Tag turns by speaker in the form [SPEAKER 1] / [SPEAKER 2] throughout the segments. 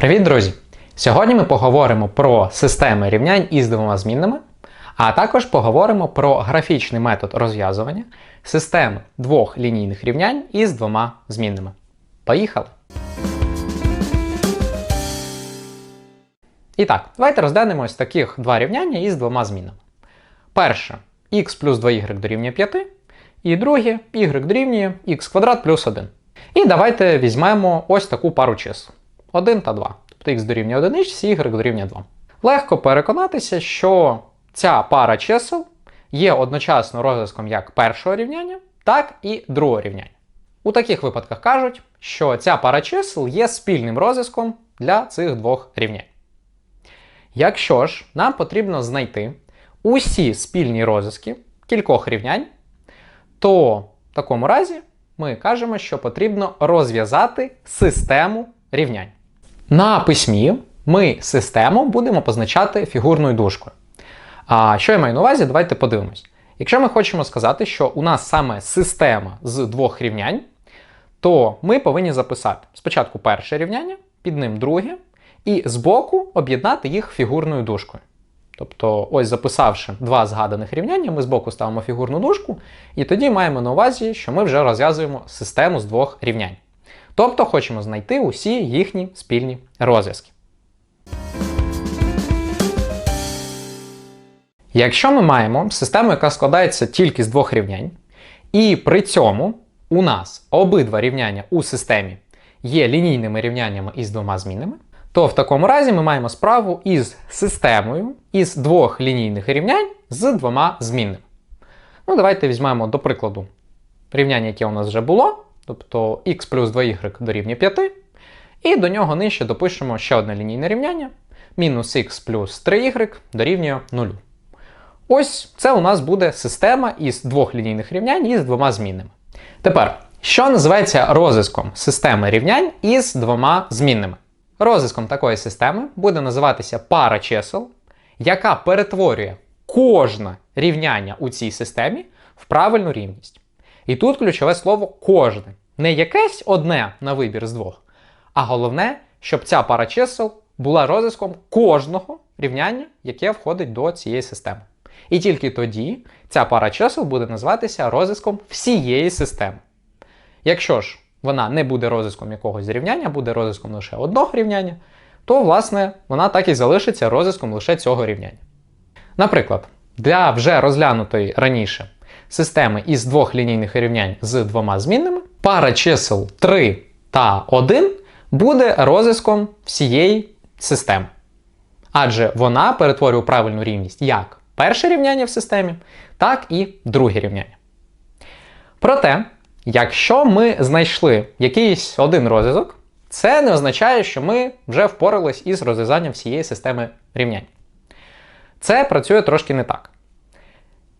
[SPEAKER 1] Привіт, друзі! Сьогодні ми поговоримо про системи рівнянь із двома змінними, а також поговоримо про графічний метод розв'язування системи двох лінійних рівнянь із двома змінними. Поїхали! І так, давайте розглянемо таких два рівняння із двома змінами. Перше х плюс 2y дорівнює 5, і друге y дорівнює х квадрат плюс 1. І давайте візьмемо ось таку пару чисел. 1 та 2. Тобто х дорівнює 1, y дорівнює 2. Легко переконатися, що ця пара чисел є одночасно розв'язком як першого рівняння, так і другого рівняння. У таких випадках кажуть, що ця пара чисел є спільним розв'язком для цих двох рівнянь. Якщо ж нам потрібно знайти усі спільні розв'язки кількох рівнянь, то в такому разі ми кажемо, що потрібно розв'язати систему рівнянь. На письмі ми систему будемо позначати фігурною дужкою. А що я маю на увазі, давайте подивимось. Якщо ми хочемо сказати, що у нас саме система з двох рівнянь, то ми повинні записати спочатку перше рівняння, під ним друге, і збоку об'єднати їх фігурною дужкою. Тобто, ось записавши два згаданих рівняння, ми збоку ставимо фігурну дужку, і тоді маємо на увазі, що ми вже розв'язуємо систему з двох рівнянь. Тобто хочемо знайти усі їхні спільні розв'язки. Якщо ми маємо систему, яка складається тільки з двох рівнянь, і при цьому у нас обидва рівняння у системі є лінійними рівняннями із двома змінами, то в такому разі ми маємо справу із системою із двох лінійних рівнянь з двома змінними. Ну, давайте візьмемо, до прикладу, рівняння, яке у нас вже було, тобто х плюс 2y дорівнює 5, і до нього нижче допишемо ще одне лінійне рівняння, мінус х плюс 3y дорівнює 0. Ось це у нас буде система із двох лінійних рівнянь із двома змінними. Тепер, що називається розв'язком системи рівнянь із двома змінними? Розв'язком такої системи буде називатися пара чисел, яка перетворює кожне рівняння у цій системі в правильну рівність. І тут ключове слово кожне. Не якесь одне на вибір з двох, а головне, щоб ця пара чисел була розв'язком кожного рівняння, яке входить до цієї системи. І тільки тоді ця пара чисел буде називатися розв'язком всієї системи. Якщо ж вона не буде розв'язком якогось рівняння, буде розв'язком лише одного рівняння, то, власне, вона так і залишиться розв'язком лише цього рівняння. Наприклад, для вже розглянутої раніше системи із двох лінійних рівнянь з двома змінними, пара чисел 3 та 1 буде розв'язком всієї системи. Адже вона перетворює правильну рівність як перше рівняння в системі, так і друге рівняння. Проте, якщо ми знайшли якийсь один розв'язок, це не означає, що ми вже впорались із розв'язанням всієї системи рівнянь. Це працює трошки не так.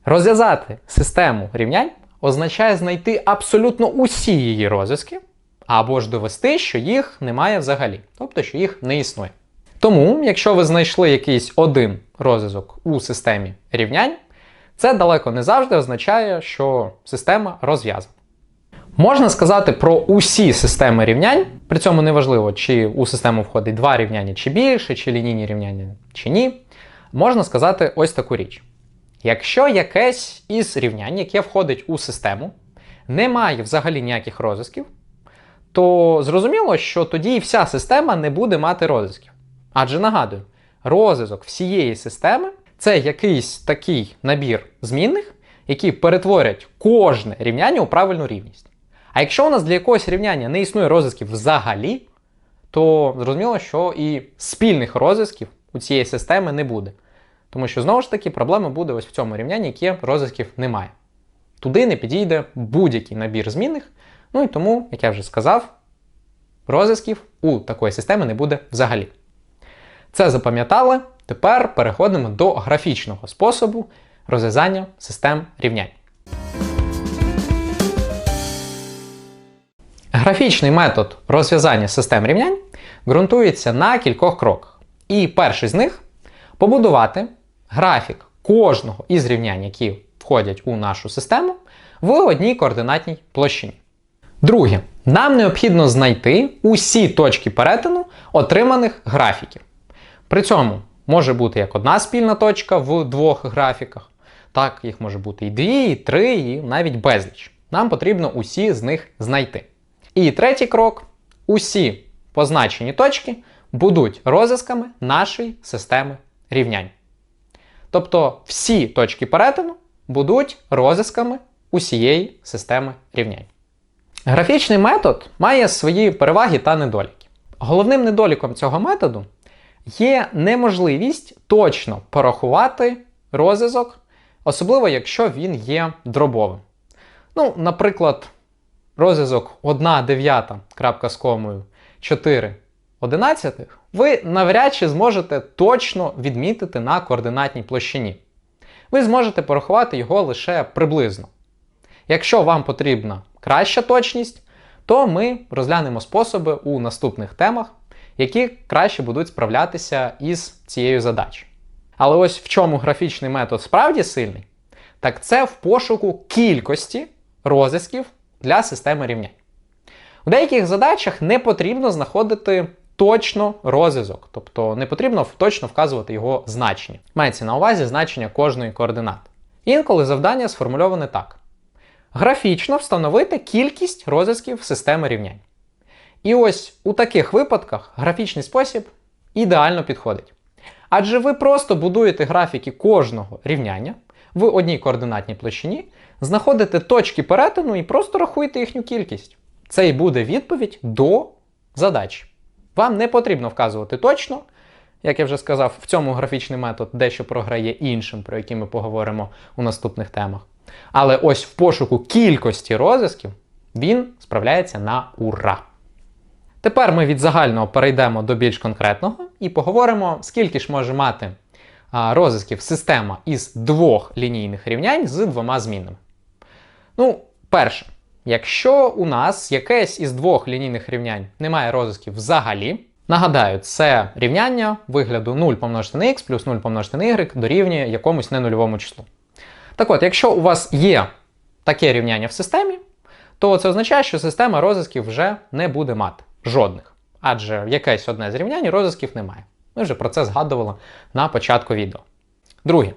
[SPEAKER 1] Розв'язати систему рівнянь означає знайти абсолютно усі її розв'язки, або ж довести, що їх немає взагалі, тобто, що їх не існує. Тому, якщо ви знайшли якийсь один розв'язок у системі рівнянь, це далеко не завжди означає, що система розв'язана. Можна сказати про усі системи рівнянь, при цьому неважливо, чи у систему входить два рівняння чи більше, чи лінійні рівняння чи ні. Можна сказати ось таку річ. Якщо якесь із рівнянь, яке входить у систему, не має взагалі ніяких розв'язків, то зрозуміло, що тоді і вся система не буде мати розв'язків. Адже нагадую, розв'язок всієї системи це якийсь такий набір змінних, які перетворять кожне рівняння у правильну рівність. А якщо у нас для якогось рівняння не існує розв'язків взагалі, то зрозуміло, що і спільних розв'язків у цієї системи не буде. Тому що, знову ж таки, проблема буде ось в цьому рівнянні, яке розв'язків немає. Туди не підійде будь-який набір змінних, ну і тому, як я вже сказав, розв'язків у такої системи не буде взагалі. Це запам'ятали. Тепер переходимо до графічного способу розв'язання систем рівнянь. Графічний метод розв'язання систем рівнянь ґрунтується на кількох кроках. І перший з них побудувати графік кожного із рівнянь, які входять у нашу систему, в одній координатній площині. Друге, нам необхідно знайти усі точки перетину отриманих графіків. При цьому може бути як одна спільна точка в двох графіках, так їх може бути і дві, і три, і навіть безліч. Нам потрібно усі з них знайти. І третій крок: усі позначені точки будуть розв'язками нашої системи рівнянь. Тобто всі точки перетину будуть розв'язками усієї системи рівнянь. Графічний метод має свої переваги та недоліки. Головним недоліком цього методу є неможливість точно порахувати розв'язок, особливо якщо він є дробовим. Ну, наприклад, розв'язок 1 дев'ята крапка з комою 4 одинадцятих ви навряд чи зможете точно відмітити на координатній площині. Ви зможете порахувати його лише приблизно. Якщо вам потрібна краща точність, то ми розглянемо способи у наступних темах, які краще будуть справлятися із цією задачею. Але ось в чому графічний метод справді сильний, так це в пошуку кількості розв'язків для системи рівнянь. У деяких задачах не потрібно знаходити точно розв'язок, тобто не потрібно точно вказувати його значення. Мається на увазі значення кожної координати. Інколи завдання сформульоване так: графічно встановити кількість розв'язків системи рівнянь. І ось у таких випадках графічний спосіб ідеально підходить. Адже ви просто будуєте графіки кожного рівняння в одній координатній площині, знаходите точки перетину і просто рахуєте їхню кількість. Це і буде відповідь до задачі. Вам не потрібно вказувати точно, як я вже сказав, в цьому графічний метод дещо програє іншим, про які ми поговоримо у наступних темах. Але ось в пошуку кількості розв'язків він справляється на ура. Тепер ми від загального перейдемо до більш конкретного і поговоримо, скільки ж може мати розв'язків система із двох лінійних рівнянь з двома змінами. Ну, перше, якщо у нас якесь із двох лінійних рівнянь не має розв'язків взагалі, нагадаю, це рівняння вигляду 0 помножити на x плюс 0 помножити на y дорівнює якомусь ненульовому числу. Так от, якщо у вас є таке рівняння в системі, то це означає, що система розв'язків вже не буде мати жодних. Адже якесь одне з рівнянь розв'язків немає. Ми вже про це згадували на початку відео. Друге,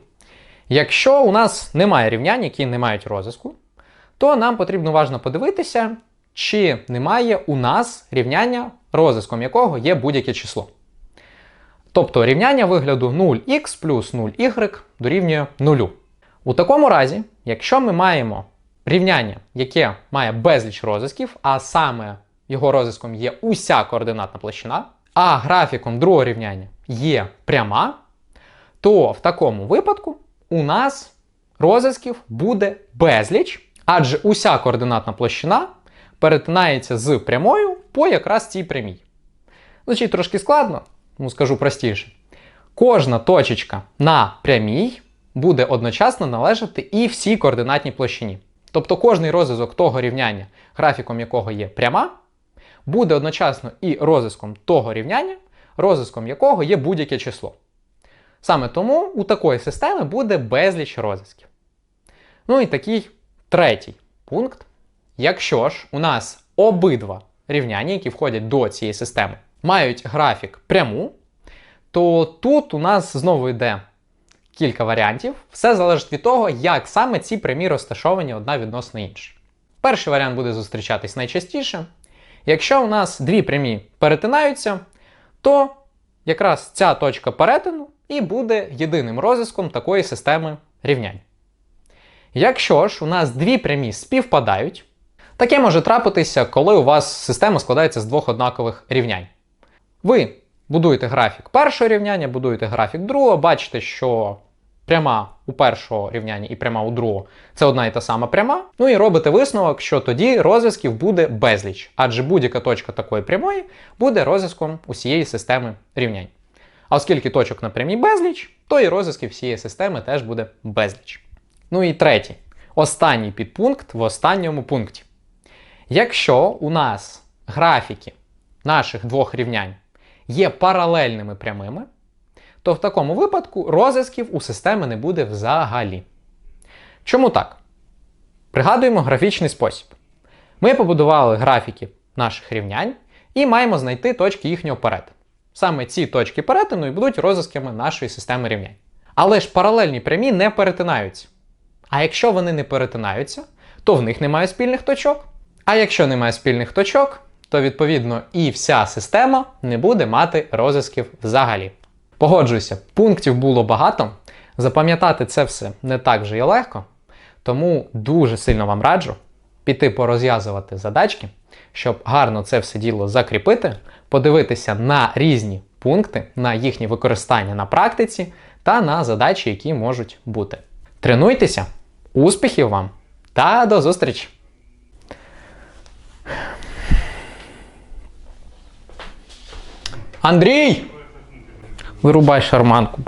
[SPEAKER 1] якщо у нас немає рівнянь, які не мають розв'язку, то нам потрібно уважно подивитися, чи немає у нас рівняння, розв'язком якого є будь-яке число. Тобто рівняння вигляду 0х плюс 0y дорівнює 0. У такому разі, якщо ми маємо рівняння, яке має безліч розв'язків, а саме його розв'язком є уся координатна площина, а графіком другого рівняння є пряма, то в такому випадку у нас розв'язків буде безліч, адже уся координатна площина перетинається з прямою по якраз цій прямій. Значить, трошки складно, ну скажу простіше. Кожна точечка на прямій буде одночасно належати і всій координатній площині. Тобто кожний розв'язок того рівняння, графіком якого є пряма, буде одночасно і розв'язком того рівняння, розв'язком якого є будь-яке число. Саме тому у такої системи буде безліч розв'язків. Ну і такий третій пункт. Якщо ж у нас обидва рівняння, які входять до цієї системи, мають графік пряму, то тут у нас знову йде кілька варіантів. Все залежить від того, як саме ці прямі розташовані одна відносно іншої. Перший варіант буде зустрічатись найчастіше. Якщо у нас дві прямі перетинаються, то якраз ця точка перетину і буде єдиним розв'язком такої системи рівнянь. Якщо ж у нас дві прямі співпадають, таке може трапитися, коли у вас система складається з двох однакових рівнянь. Ви будуєте графік першого рівняння, будуєте графік другого, бачите, що пряма у першого рівняння і пряма у другого це одна і та сама пряма. Ну і робите висновок, що тоді розв'язків буде безліч, адже будь-яка точка такої прямої буде розв'язком усієї системи рівнянь. А оскільки точок на прямій безліч, то і розв'язків всієї системи теж буде безліч. Ну і третій, останній підпункт в останньому пункті. Якщо у нас графіки наших двох рівнянь є паралельними прямими, то в такому випадку розв'язків у системи не буде взагалі. Чому так? Пригадуємо графічний спосіб. Ми побудували графіки наших рівнянь, і маємо знайти точки їхнього перетину. Саме ці точки перетину і будуть розв'язками нашої системи рівнянь. Але ж паралельні прямі не перетинаються. А якщо вони не перетинаються, то в них немає спільних точок. А якщо немає спільних точок, то відповідно і вся система не буде мати розв'язків взагалі. Погоджуюся, пунктів було багато. Запам'ятати це все не так вже і легко. Тому дуже сильно вам раджу піти порозв'язувати задачки, щоб гарно це все діло закріпити, подивитися на різні пункти, на їхнє використання на практиці та на задачі, які можуть бути. Тренуйтеся, успіхів вам та до зустрічі! Андрій! Вирубай шарманку.